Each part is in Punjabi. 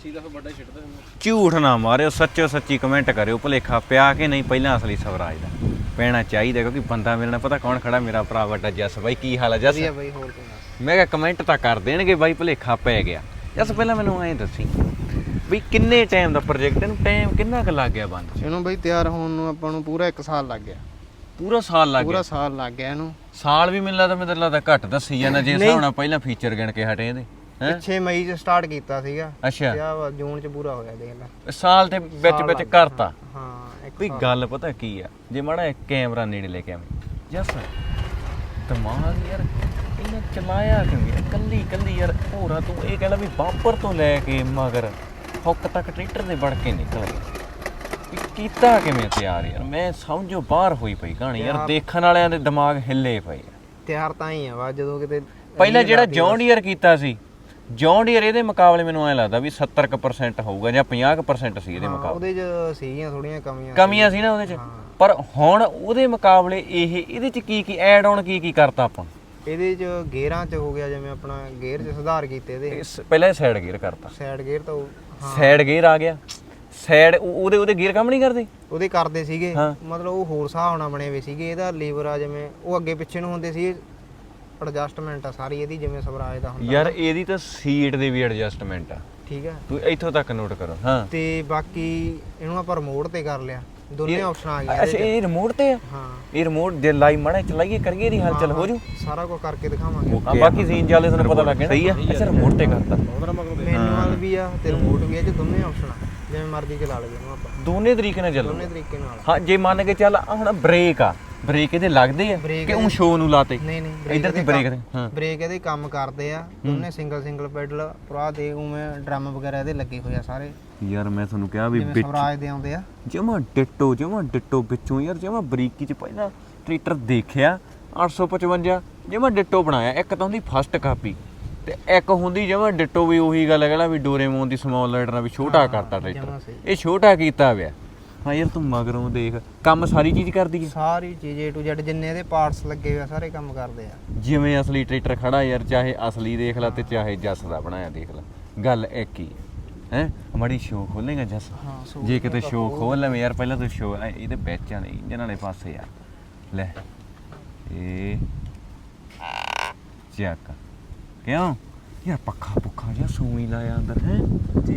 80 ਦਾ ਫਿਰ ਵੱਡਾ ਛਿੱਟ ਦੇ ਝੂਠ ਨਾ ਮਾਰਿਓ ਸੱਚੋ ਸੱਚੀ ਕਮੈਂਟ ਕਰਿਓ। ਭੁਲੇਖਾ ਪਿਆ ਕਿ ਨਹੀਂ ਪਹਿਲਾਂ ਅਸਲੀ ਸਵਰਾਜ ਦਾ। ਪੈਣਾ ਚਾਹੀਦਾ ਕਿਉਂਕਿ ਬੰਦਾ ਮਿਲਣਾ ਪਤਾ ਕੌਣ ਖੜਾ? ਮੇਰਾ ਭਰਾ ਵੱਡਾ ਜੱਸ। ਬਾਈ ਕੀ ਹਾਲ ਹੈ ਜੱਸ? ਵਧੀਆ ਬਈ ਹੋਰ ਕੋਈ ਨਾ। ਮੈਂ ਕਿਹਾ ਕਮੈਂਟ ਤਾਂ ਕਰ ਦੇਣਗੇ ਬਾਈ ਭੁਲੇਖਾ ਪੈ ਗਿਆ। ਜੱਸ ਪਹਿਲਾਂ ਮੈਨੂੰ ਐਂ ਦੱਸੀ ਵੀ ਕਿੰਨੇ ਟਾਈਮ ਦਾ ਪ੍ਰੋਜੈਕਟ ਇਹਨੂੰ ਟਾਈਮ ਕਿੰਨਾ ਕੁ ਲੱਗ ਗਿਆ ਬੰਦ? ਇਹਨੂੰ ਬਈ ਤਿਆਰ ਹੋਣ ਨੂੰ ਆਪਾਂ ਨੂੰ ਪੂਰਾ 1 ਸਾਲ ਲੱਗ ਗਿਆ। ਪੂਰਾ ਸਾਲ ਲੱਗ ਪੂਰਾ ਗਿਆ? ਸਾਲ ਲੱਗ ਗਿਆ ਇਹਨੂੰ। ਸਾਲ ਵੀ ਮੈਨੂੰ ਲੱਗਦਾ ਮੈਨੂੰ ਲੱਗਦਾ ਘੱਟ ਦੱਸੀ ਜਾਂਦਾ। ਜੇ ਹਿਸਾਬ ਨਾਲ ਪਹਿਲਾਂ ਫੀਚਰ ਗਿਣ ਕੇ ਹਟੇ ਇਹਦੇ। ਹੈ? ਪਿੱਛੇ ਮਈ ਚ ਸਟਾਰਟ ਕੀਤਾ ਸੀਗਾ। ਅੱਛਾ। ਤੇ ਆ ਜੂਨ ਚ ਪੂਰਾ ਹੋਇਆ ਦੇਖ ਲੈ। ਸਾਲ ਤੇ ਵਿੱਚ ਵਿੱਚ। ਕਰਤਾ। ਹਾਂ ਇੱਕ ਵੀ ਸਾਲ। ਗੱਲ ਪਤਾ ਕੀ ਆ? ਜੇ ਮਾੜਾ ਇੱਕ ਕੈਮਰਾ ਨੇੜੇ ਲੈ ਕੇ ਆਵੇਂ। ਜੱਸ ਦਿਮਾਗ ਯਾਰ ਇਹਨੇ ਚਲਾਇਆ ਕਿਵੇਂ ਕੱਲੀ ਕੱਲੀ ਯਾਰ ਹੋਰਾ ਤੂੰ ਇਹ ਕਹਿ ਲੈ ਵੀ ਬੰਪਰ ਤੋਂ ਲੈ ਕੇ ਮਗਰ ਹੁੱਕ ਤੱਕ ਟਰੈਕਟਰ ਦੇ ਵੜ ਕੇ ਨਿਕਲ ਗਿਆ। ਵੀ ਕੀਤਾ ਕਿਵੇਂ ਤਿਆਰ ਯਾਰ? ਮੈਂ ਸਮਝੋ ਬਾਹਰ ਹੋਈ ਪਈ ਕਹਾਣੀ ਯਾਰ ਯਾਰ- ਦੇਖਣ ਵਾਲਿਆਂ ਦੇ ਦਿਮਾਗ ਹਿੱਲੇ ਪਏ ਆ। ਤਿਆਰ ਤਾਂ ਹੀ ਆ ਵਾ ਜਦੋਂ ਕਿਤੇ ਪਹਿਲਾਂ ਜਿਹੜਾ ਜੌਨ ਡੀਅਰ ਕੀਤਾ ਸੀ ਜੌਨ ਡੀਅਰ ਇਹਦੇ ਮੁਕਾਬਲੇ ਮੈਨੂੰ ਐ ਲੱਗਦਾ ਵੀ 70% ਹੋਊਗਾ ਜਾਂ 50% ਸੀ ਇਹਦੇ ਹਾਂ, ਮੁਕਾਬਲੇ। ਉਹਦੇ ਚ ਸੀਗੀਆਂ ਥੋੜੀਆਂ ਕਮੀਆਂ ਕਮੀਆਂ ਸੀ ਨਾ ਉਹਦੇ ਚ। ਪਰ ਹੁਣ ਉਹਦੇ ਮੁਕਾਬਲੇ ਇਹ ਇਹਦੇ ਚ ਕੀ ਕੀ ਐਡ ਆਨ ਕੀ ਕੀ ਕਰਤਾ ਆਪਾਂ? ਇਹਦੇ ਚ ਗੇਅਰਾਂ ਚ ਹੋ ਗਿਆ ਜਿਵੇਂ ਆਪਣਾ ਗੇਅਰ ਚ ਸੁਧਾਰ ਕੀਤੇ ਇਹਦੇ। ਇਸ- ਪਹਿਲਾਂ ਸਾਈਡ ਗੇਅਰ ਕਰਤਾ। ਸਾਈਡ ਗੇਅਰ ਤਾਂ ਉਹ- ਹਾਂ। ਸਾਈਡ ਗੇਅਰ ਆ ਗਿਆ। ਸਾਈਡ ਉਹਦੇ ਉਹਦੇ ਗੇਅਰ ਕੰਮ ਨਹੀਂ ਕਰਦੇ? ਉਹਦੇ ਕਰਦੇ ਸੀਗੇ। ਹਾਂ। ਮਤਲਬ ਉਹ ਹੋਰ ਹਿਸਾਬ ਨਾਲ ਬਣੇ ਹੋਏ ਸੀਗੇ। ਇਹਦਾ ਲੀਵਰ ਆ ਜਿਵੇਂ ਉਹ ਅੱਗੇ ਪਿੱਛੇ ਨੂੰ ਹੁੰਦੇ ਸੀ ਐਡਜਸਟਮੈਂਟ ਆ ਸਾਰੀ ਇਹਦੀ ਜਿਵੇਂ ਸਵਰਾਜ ਦਾ ਹੁੰਦਾ। ਯਾਰ ਇਹਦੀ ਤਾਂ ਸੀਟ ਦੇ ਵੀ ਐਡਜਸਟਮੈਂਟ ਆ। ਠੀਕ ਹੈ ਤੂੰ ਇੱਥੋਂ ਤੱਕ ਨੋਟ ਕਰੋ ਹਾਂ। ਤੇ ਬਾਕੀ ਇਹਨੂੰ ਆਪਾਂ ਰਿਮੋਟ ਤੇ ਕਰ ਲਿਆ। ਦੋਨੇ ਆਪਸ਼ਨ ਆ ਗਏ ਅੱਛਾ। ਇਹ ਰਿਮੋਟ ਤੇ ਆ? ਹਾਂ। ਇਹ ਰਿਮੋਟ ਜੇ ਲਾਈ ਮੜਾ ਚਲਾਈਏ ਕਰੀਏ ਇਹਦੀ ਹਲਚਲ ਹੋ ਜੂ ਸਾਰਾ ਕੁਝ ਕਰਕੇ ਦਿਖਾਵਾਂਗੇ। ਆ ਬਾਕੀ ਸੀਨ ਚਾਲੇ ਤੁਹਾਨੂੰ ਪਤਾ ਲੱਗ ਗਿਆ ਸਹੀ ਆ। ਅੱਛਾ ਰਿਮੋਟ ਤੇ ਕਰਤਾ। ਮੈਨੂਅਲ ਵੀ ਆ ਤੇ ਰਿਮੋਟ ਵੀ ਆ ਜੇ ਦੋਨੇ ਆਪਸ਼ਨ ਆ। ਜਿਵੇਂ ਮਰਜ਼ੀ ਚਲਾ ਲਈਏ ਇਹਨੂੰ ਆਪਾਂ। ਦੋਨੇ ਤਰੀਕੇ ਨਾਲ ਚੱਲੂ ਦੋਨੇ ਤਰੀਕੇ ਨਾਲ। ਹਾਂ ਜੇ ਮੰਨ ਕੇ ਚੱਲ ਹੁਣ ਬ੍ਰੇਕ ਆ। ਬ੍ਰੇਕ ਇਹਦੇ ਲੱਗਦੇ ਆ ਕਿ ਉਹ ਸ਼ੋ ਨੂੰ ਲਾਤੇ? ਨਹੀਂ ਨਹੀਂ ਇੱਧਰ ਦੀ ਇਹਦੇ ਕੰਮ- ਦੇ ਹਾਂ। ਬ੍ਰੇਕ ਇਹਦੇ ਕੰਮ ਕਰਦੇ ਆ। ਦੋਨੇ ਸਿੰਗਲ ਸਿੰਗਲ ਪੈਡਲ ਭਰਾ ਦੇ ਉਵੇਂ ਡਰਮ ਵਗੈਰਾ ਇਹਦੇ ਲੱਗੇ ਹੋਏ ਆ ਸਾਰੇ। ਯਾਰ ਮੈਂ ਤੁਹਾਨੂੰ ਕਿਹਾ ਵੀ ਜਿਵੇਂ ਸਵਰਾਜ ਦੇ ਆਉਂਦੇ ਆ। ਜਮਾ ਡਿੱਟੋ ਜਮਾ ਡਿੱਟੋ ਵਿੱਚੋਂ ਯਾਰ ਜਮਾ ਬਰੀਕੀ ਚ ਪਹਿਲਾਂ ਟ੍ਰੈਕਟਰ ਦੇਖਿਆ 855 ਜਮਾ ਡਿੱਟੋ ਬਣਾਇਆ ਇੱਕ ਤਾਂ ਹੁੰਦੀ ਫਸਟ ਕਾਪੀ ਤੇ ਇੱਕ ਹੁੰਦੀ ਜਮਾ ਡਿੱਟੋ ਵੀ ਉਹੀ ਗੱਲ ਹੈ ਵੀ ਡੋਰੇਮੋਨ ਦੀ ਸਮਾਲ ਲੈਟਰ ਨਾਲ ਵੀ ਛੋਟਾ ਕਰਤਾ ਜਮਾਂ ਟਰੈਕਟਰ ਸਹੀ। ਇਹ ਛੋਟਾ ਕੀਤਾ ਪਿਆ ਹਾਂ ਯਾਰ ਤੂੰ ਮਗਰੋਂ ਦੇਖ ਕੰਮ ਸਾਰੀ ਚੀਜ਼ ਕਰਦੀ ਹੈ। ਸਾਰੀ ਚੀਜ਼ A to Z ਜਿੰਨੇ ਇਹਦੇ ਪਾਰਟਸ ਲੱਗੇ ਹੋਏ ਆ ਸਾਰੇ ਕੰਮ ਕਰਦੇ ਆ। ਜਿਵੇਂ ਅਸਲੀ ਟਰੈਕਟਰ ਖੜਾ ਯਾਰ ਚਾਹੇ ਅਸਲੀ ਦੇਖ ਲੈ ਤੇ ਚਾਹੇ ਜੱਸ ਦਾ ਬਣਾਇਆ ਦੇਖ ਲੈ। ਗੱਲ ਇੱਕ ਹੀ ਹੈ ਮੜੀ ਸ਼ੋਅ ਖੋਲੇਗਾ ਜੱਸ? ਹਾਂ ਜੇ ਕਿਤੇ ਸ਼ੋਅ ਖੋਲ ਲਵੇਂ ਯਾਰ ਪਹਿਲਾਂ ਤੂੰ ਸ਼ੋਅ ਇਹਦੇ ਵਿੱਚ ਆ ਨਹੀਂ ਇੰਜਨ ਵਾਲੇ ਪਾਸੇ ਆ। ਲੈ ਇਹ ਚੱਕ। ਕਿਉਂ? ਯਾਰ ਪੱਖਾ ਪੁੱਖਾ ਜਿਹਾ ਸੂਈ ਲਾਇਆ ਅੰਦਰ ਹੈ ਤੇ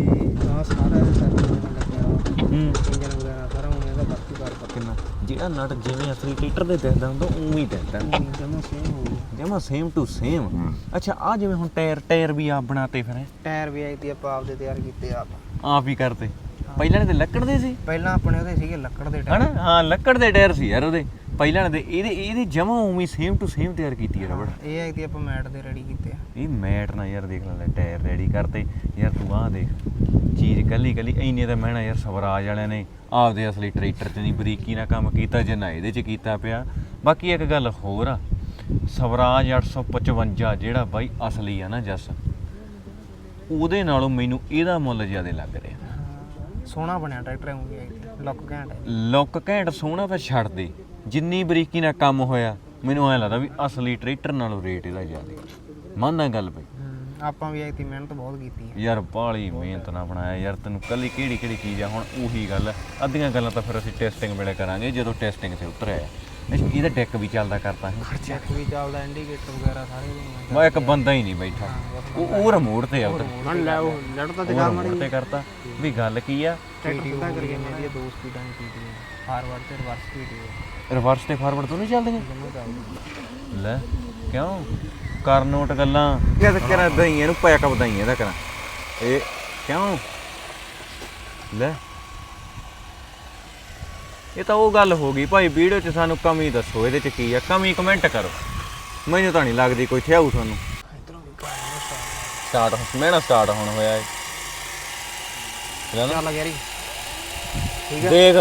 ਆ ਸਾਰਾ ਇਹਦਾ ਸਰਕਲ ਲੱਗਿਆ ਹੂੰ ਇੰਜਨ ਵਗੈਰਾ ਸਾਰਾ ਇਹਦਾ ਵਰਤੀ ਕਰ ਕਰ ਕਿੰਨਾ ਜਿਹੜਾ ਨਟ ਜਿਵੇਂ ਅਸਲੀ ਟਰੈਕਟਰ ਦੇ ਦਿਖਦਾ ਹੁੰਦਾ ਉਵੇਂ ਹੀ ਦਿਖਦਾ ਜਮਾ ਸੇਮ ਹੋ ਗਿਆ ਜਮਾ ਸੇਮ ਟੂ ਸੇਮ ਅੱਛਾ ਆ ਜਿਵੇਂ ਹੁਣ ਟਾਇਰ ਟਾਇਰ ਵੀ ਆਪ ਬਣਾਤੇ ਫਿਰ? ਟਾਇਰ ਵੀ ਆਈ ਤੀ ਆਪਾਂ ਆਪਦੇ ਤਿਆਰ ਕੀਤੇ ਆਪ ਆਪ ਹੀ ਕਰਤੇ ਪਹਿਲਾਂ ਤੇ ਲੱਕੜ ਦੇ ਸੀ ਪਹਿਲਾਂ ਆਪਣੇ ਉਹਦੇ ਸੀਗੇ ਲੱਕੜ ਦੇ ਟਾਇਰ। ਹਨਾ ਹਾਂ ਲੱਕੜ ਦੇ ਟਾਇਰ ਸੀ ਯਾਰ ਉਹਦੇ ਪਹਿਲਾਂ ਦੇ ਇਹਦੇ ਇਹਦੇ ਜਮਾ ਉਵੇਂ ਸੇਮ ਟੂ ਸੇਮ ਤਿਆਰ ਕੀਤੀ ਹੈ ਰਬੜ। ਇਹ ਆਈ ਤੀ ਆਪਾਂ ਮੈਟ ਦੇ ਰੈਡੀ ਕੀਤੇ ਆ। ਇਹ ਮੈਟ ਨਾ ਯਾਰ ਦੇਖ ਲੈ ਟਾਇਰ ਰੈਡੀ ਕਰਤੇ। ਯਾਰ ਤੂੰ ਆਹ ਦੇਖ ਚੀਜ਼ ਕੱਲੀ ਕੱਲੀ ਇੰਨੇ ਤਾਂ ਮਹਿਣਾ ਯਾਰ ਸਵਰਾਜ ਵਾਲਿਆਂ ਨੇ ਆਪਦੇ ਅਸਲੀ ਟਰੈਕਟਰ 'ਚ ਨਹੀਂ ਬਰੀਕੀ ਨਾਲ ਕੰਮ ਕੀਤਾ ਜਿੰਨਾ ਇਹਦੇ 'ਚ ਕੀਤਾ ਪਿਆ। ਬਾਕੀ ਇੱਕ ਗੱਲ ਹੋਰ ਆ ਸਵਰਾਜ 855 ਜਿਹੜਾ ਬਾਈ ਅਸਲੀ ਆ ਨਾ ਜੱਸ ਉਹਦੇ ਨਾਲੋਂ ਮੈਨੂੰ ਇਹਦਾ ਮੁੱਲ ਜ਼ਿਆਦਾ ਲੱਗ ਰਿਹਾ। ਸੋਹਣਾ ਬਣਿਆ ਟਰੈਕਟਰ ਐਂ ਲੁੱਕ ਘੈਂਟ ਹੈ ਲੁੱਕ ਘੈਂਟ ਸੋਹਣਾ ਤਾਂ ਛੱਡ ਦੇ। ਜਿੰਨੀ ਬਰੀਕੀ ਨਾਲ ਕੰਮ ਹੋਇਆ ਮੈਨੂੰ ਐ ਲੱਗਦਾ ਵੀ ਅਸਲੀ ਟਰੈਕਟਰ ਨਾਲੋਂ ਰੇਟ ਇਹਦਾ ਜ਼ਿਆਦਾ। ਮੰਨਦਾ ਗੱਲ ਬਈ। ਆਪਾਂ ਵੀ ਆਈ ਤੀ ਮਿਹਨਤ ਬਹੁਤ ਕੀਤੀ ਹੈ। ਯਾਰ ਬਾਲੀ ਮਿਹਨਤ ਨਾਲ ਬਣਾਇਆ। ਯਾਰ ਤੈਨੂੰ ਕੱਲੀ ਕਿਹੜੀ ਕਿਹੜੀ ਚੀਜ਼ ਆ ਹੁਣ ਉਹੀ ਗੱਲ। ਅੱਧੀਆਂ ਗੱਲਾਂ ਤਾਂ ਫਿਰ ਅਸੀਂ ਟੈਸਟਿੰਗ ਵੇਲੇ ਕਰਾਂਗੇ ਜਦੋਂ ਟੈਸਟਿੰਗ ਤੇ ਉਤਰਿਆ। ਅੱਛਾ ਇਹਦਾ ਡੈਕ ਵੀ ਚੱਲਦਾ ਕਰਤਾ ਹੈ ਚੈੱਕ ਵੀ ਚੱਲਦਾ ਇੰਡੀਕੇਟਰ ਵਗੈਰਾ ਸਾਰੇ ਬਣਾਉਂਦੇ ਮੈਂ ਇੱਕ ਬੰਦਾ ਹੀ ਨਹੀਂ ਬੈਠਾ। ਉਹ ਉਹ ਰਿਮੋਟ ਤੇ ਆ ਉਧਰ। ਮਨ ਲੈ ਉਹ ਲੜ ਤਾਂ ਉਹ ਰਿਮੋਟ ਤੇ ਕਰਤਾ ਵੀ ਗੱਲ ਕੀ ਆ? ਦੋ ਸਪੀਡਾਂ ਦੀ ਫਾਰਵਰਡ ਤੇ ਰਿਵਰਸ ਸਪੀਡ ਹੈ ਰਿਵਰਸ ਤੇ ਫਾਰਵਰਡ ਤੋਂ ਨਹੀਂ ਚੱਲਦੀਆਂ? ਦੋਨੋਂ ਚੱਲਦੀ ਲੈ ਕਿਉਂ? ਕਰ ਨੋਟ ਗੱਲਾਂ। ਇਹ ਕਰਾਂ ਦਈ ਇਹਨੂੰ ਪੈਕ ਵਧਾਈ ਇਹਦਾ ਕਰਾਂ। ਇਹ ਕਿਉਂ? ਲੈ। ਇਹ ਤਾਂ ਉਹ ਗੱਲ ਹੋ ਗਈ। ਭਾਈ ਵੀਡੀਓ 'ਚ ਸਾਨੂੰ ਕਮੀ ਦੱਸੋ ਇਹਦੇ 'ਚ ਕੀ ਆ? ਕਮੀ ਕਮੈਂਟ ਕਰੋ। ਮੈਨੂੰ ਤਾਂ ਨਹੀਂ ਲੱਗਦੀ ਕੋਈ ਥਿਆਊ ਤੁਹਾਨੂੰ। ਸਟਾਰਟ ਮੈਂ ਨਾ ਸਟਾਰਟ ਹੁਣ ਹੋਇਆ ਏ। ਚੱਲ ਗੈਰੀ। ਠੀਕ ਹੈ ਦੇਖ।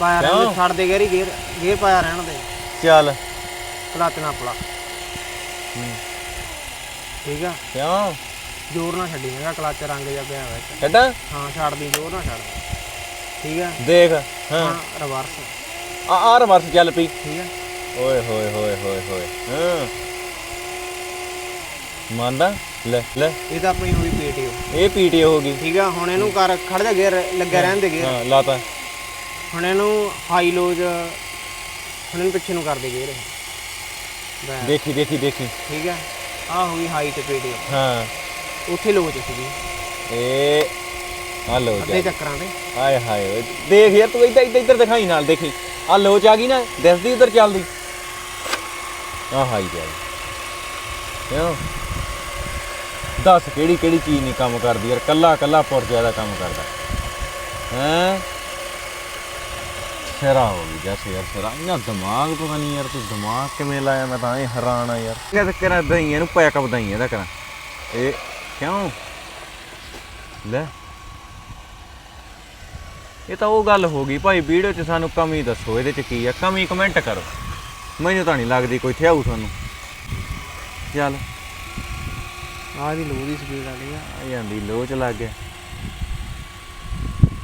ਪਾਇਆ? ਰਹਿਣ ਦੇ ਛੱਡ ਦੇ ਗੈਰੀ ਗੇਰ ਗੇਰ ਪਾਇਆ ਰਹਿਣ ਦੇ। ਚੱਲ। ਕਲੱਚ ਨਾ ਪਲਾ। ਠੀਕ ਆ। ਕਿਉਂ? ਜ਼ੋਰ ਨਾ ਛੱਡੀ ਹੈਗਾ ਕਲੱਚ ਰੰਗ ਜਿਹਾ ਪਿਆ ਹੋਇਆ ਛੱਡਾਂ? ਹਾਂ ਛੱਡ ਦੀ ਜ਼ੋਰ ਨਾ ਛੱਡ। ਠੀਕ ਆ? ਦੇਖ ਹਾਂ। ਰਿਵਰਸ। ਆ ਆ ਰਿਵਰਸ ਚੱਲ ਪਈ। ਠੀਕ ਆ? ਓਏ ਹੋਏ ਹੋਏ ਹੋਏ ਹੋਏ। ਹਾਂ। ਮੰਨਦਾ? ਲੈ ਲੈ। ਇਹ ਤਾਂ ਆਪਣੀ ਹੋਈ ਪੇਟ ਪੀਟੀਓ। ਇਹ ਪੀਟੀਓ ਹੋ ਗਈ। ਠੀਕ ਆ ਹੁਣ ਇਹਨੂੰ ਕਰ ਖੜ ਜਾ ਗੇਅਰ ਲੱਗਿਆ ਰਹਿਣ ਦੇ ਗੇਅਰ। ਹਾਂ ਲਾਤਾ ਹੁਣ ਇਹਨੂੰ ਹਾਈ ਲੋਜ ਹੁਣ ਇਹਨੂੰ ਪਿੱਛੇ ਨੂੰ ਕਰ ਦੇ ਬਸ, ਦੇਖੀ ਦੇਖੀ ਦੇਖੀ। ਠੀਕ ਆ? ਆ ਹੋ ਗਈ ਹਾਈ ਤੇ ਪੀਟੀਓ। ਹਾਂ। ਉੱਥੇ ਲੋਜ ਸੀਗੀ। ਇਹ ਆ ਲੋ ਅੱਧੇ ਚੱਕਰਾਂ ਤੇ ਹਾਏ ਹਾਏ ਓਏ ਦੇਖ ਯਾਰ ਤੂੰ ਇੱਧਰ ਇੱਧਰ ਇੱਧਰ ਦਿਖਾਈ ਨਾਲ ਦੇਖੀ ਆ ਲੋਚ ਆ ਗਈ ਨਾ ਦਿਸਦੀ ਉਧਰ ਚੱਲਦੀ। ਆ ਹਾਈ ਤੇ ਗਈ ਕਿਉਂ? ਦੱਸ ਕਿਹੜੀ ਕਿਹੜੀ ਚੀਜ਼ ਨਹੀਂ ਕੰਮ ਕਰਦੀ ਯਾਰ ਕੱਲਾ ਕੱਲਾ ਪੁਰਜਾ ਦਾ ਕੰਮ ਕਰਦਾ। ਹੈ? ਸਿਰਾ ਹੋ ਗਈ ਜੈਸੇ ਯਾਰ ਸਿਰਾ। ਇੰਨਾ ਦਿਮਾਗ ਪਤਾ ਨਹੀਂ ਯਾਰ ਤੂੰ ਦਿਮਾਗ ਕਿਵੇਂ ਲਾਇਆ ਮੈਂ ਤਾਂ ਇਹ ਹੈਰਾਨ ਆ ਯਾਰ। ਕਿਹਦਾ ਕਿਹੜਾ ਦਈਆਂ ਨੂੰ ਪੈਕ ਵਧਾਈਆਂ ਇਹਦਾ ਕਰਾਂ। ਇਹ ਕਿਉਂ? ਲੈ। ਇਹ ਤਾਂ ਉਹ ਗੱਲ ਹੋ ਗਈ ਭਾਈ ਵੀਡੀਓ 'ਚ ਸਾਨੂੰ ਕਮੀ ਦੱਸੋ ਇਹਦੇ 'ਚ ਕੀ ਆ? ਕਮੀ ਕਮੈਂਟ ਕਰੋ। ਮੈਨੂੰ ਤਾਂ ਨਹੀਂ ਲੱਗਦੀ ਕੋਈ ਥਿਆਊ ਤੁਹਾਨੂੰ। ਚੱਲ। ਆਹ ਦੀ ਲੋ ਦੀ ਸਪੀਡ ਵਾਲੀ ਆ। ਆ ਜਾਂਦੀ ਲੋਚ ਲੱਗ ਗਿਆ।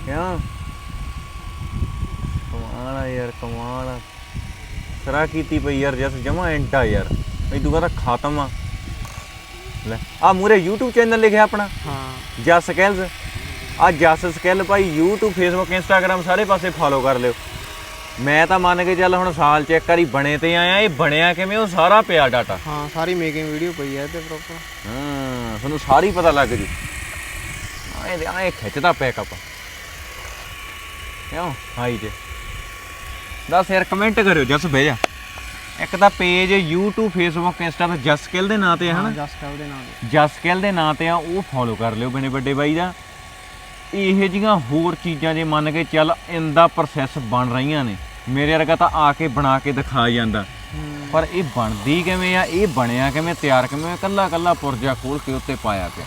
ਕਿਉਂ? ਕਮਾਲ ਆ ਯਾਰ ਕਮਾਲ ਆ। ਸਰਾ ਕੀਤੀ ਪਈ ਯਾਰ ਜਸ ਜਮਾ ਐਂਟਾ ਯਾਰ। ਇਹ ਦੂਗਾ ਤਾਂ ਖਾਤਮ ਆ। ਲੈ ਆ ਮੂਰੇ YouTube ਚੈਨਲ ਲਿਖਿਆ ਆਪਣਾ। ਹਾਂ। ਜਸ ਸਕਿੱਲਸ ਆ ਜਸ ਸਕਿੱਲ ਭਾਈ YouTube Facebook Instagram ਸਾਰੇ ਪਾਸੇ ਫੋਲੋ ਕਰ ਲਿਓ। ਮੈਂ ਤਾਂ ਮੰਨ ਕੇ ਚੱਲ ਹੁਣ ਸਾਲ ਚ ਇੱਕ ਵਾਰੀ ਬਣੇ ਤੇ ਆਇਆ ਇਹ ਬਣਿਆ ਕਿਵੇਂ ਉਹ ਸਾਰਾ ਪਿਆ ਡਾਟਾ ਹਾਂ ਸਾਰੀ ਮੇਕਿੰਗ ਵੀਡੀਓ ਪਈ ਹੈ ਤੇ ਪ੍ਰੋਪਰ ਹਾਂ ਤੁਹਾਨੂੰ ਸਾਰੀ ਪਤਾ ਲੱਗ ਜੂ। ਆਏ ਦੇ ਆਏ ਖਿੱਚਦਾ ਪੈਕਅਪ ਕਿਉਂ? ਹਾਈ ਜੇ। ਦੱਸ ਯਾਰ ਕਮੈਂਟ ਕਰਿਓ ਜਸ ਬਹਿ ਜਾ। ਇੱਕ ਤਾਂ ਪੇਜ YouTube Facebook Insta ਤੇ ਜਸ ਸਕਿੱਲ ਦੇ ਨਾਂ ਤੇ ਹੈ ਹਨਾ? ਜਸਟ ਉਹਦੇ ਨਾਲ ਜਸ ਸਕਿੱਲ ਦੇ ਨਾਂ ਤੇ ਆ ਉਹ ਫੋਲੋ ਕਰ ਲਿਓ ਬਣੇ ਵੱਡੇ ਬਾਈ ਦਾ। ਇਹ ਜੀਆਂ ਹੋਰ ਚੀਜ਼ਾਂ ਜੇ ਮੰਨ ਕੇ ਚੱਲ ਇੰਦਾ ਪ੍ਰੋਸੈਸ ਬਣ ਰਹੀਆਂ ਨੇ। ਮੇਰੇ ਵਰਗਾ ਤਾਂ ਆ ਕੇ ਬਣਾ ਕੇ ਦਿਖਾ ਜਾਂਦਾ। ਪਰ ਇਹ ਬਣਦੀ ਕਿਵੇਂ ਆ? ਇਹ ਬਣਿਆ ਕਿਵੇਂ? ਤਿਆਰ ਕਿਵੇਂ ਕੱਲਾ ਕੱਲਾ ਪੁਰਜਾ ਖੋਲ ਕੇ ਉੱਤੇ ਪਾਇਆ ਪਿਆ।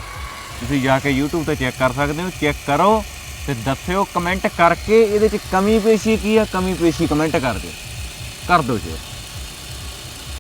ਤੁਸੀਂ ਜਾ ਕੇ YouTube ਤੇ ਚੈੱਕ ਕਰ ਸਕਦੇ ਹੋ। ਚੈੱਕ ਕਰੋ ਤੇ ਦੱਸਿਓ ਕਮੈਂਟ ਕਰਕੇ ਇਹਦੇ ਚ ਕਮੀ ਪੇਸ਼ੀ ਕੀ ਆ? ਕਮੀ ਪੇਸ਼ੀ ਕਮੈਂਟ ਕਰ ਦਿਓ। ਕਰ ਦਿਓ ਜੀ।